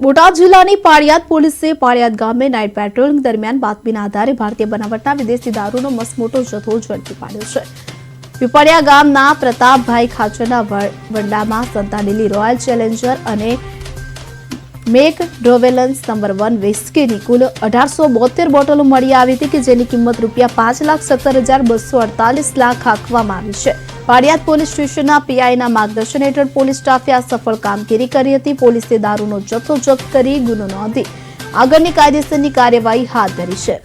બોટાદ જિલ્લાની પાળિયાદ પોલીસે પાળિયાદ ગામે નાઇટ પેટ્રોલિંગ દરમિયાન બાતમીના આધારે ભારતીય બનાવટના વિદેશી દારૂનો મસમોટો જથ્થો ઝડપી પાડ્યો છે. પીપળિયા ગામના પ્રતાપભાઈ ખાચરના વંડામાં સંતાડેલી રોયલ ચેલેન્જર અને મેક ડ્રોવેલન્સ નંબર વન વિસ્કીની કુલ અઢારસો બોતેર બોટલો મળી આવી હતી કે જેની કિંમત રૂપિયા પાંચ લાખ સત્તર હજાર બસો અડતાલીસ લાખ આંકવામાં આવી છે. પાડિયાદ પોલીસ સ્ટેશનના પીઆઈના માર્ગદર્શન હેઠળ પોલીસ સ્ટાફે આ સફળ કામગીરી કરી હતી. પોલીસે દારૂનો જથ્થો જપ્ત કરી ગુનો નોંધી આગળની કાયદેસરની કાર્યવાહી હાથ ધરી છે.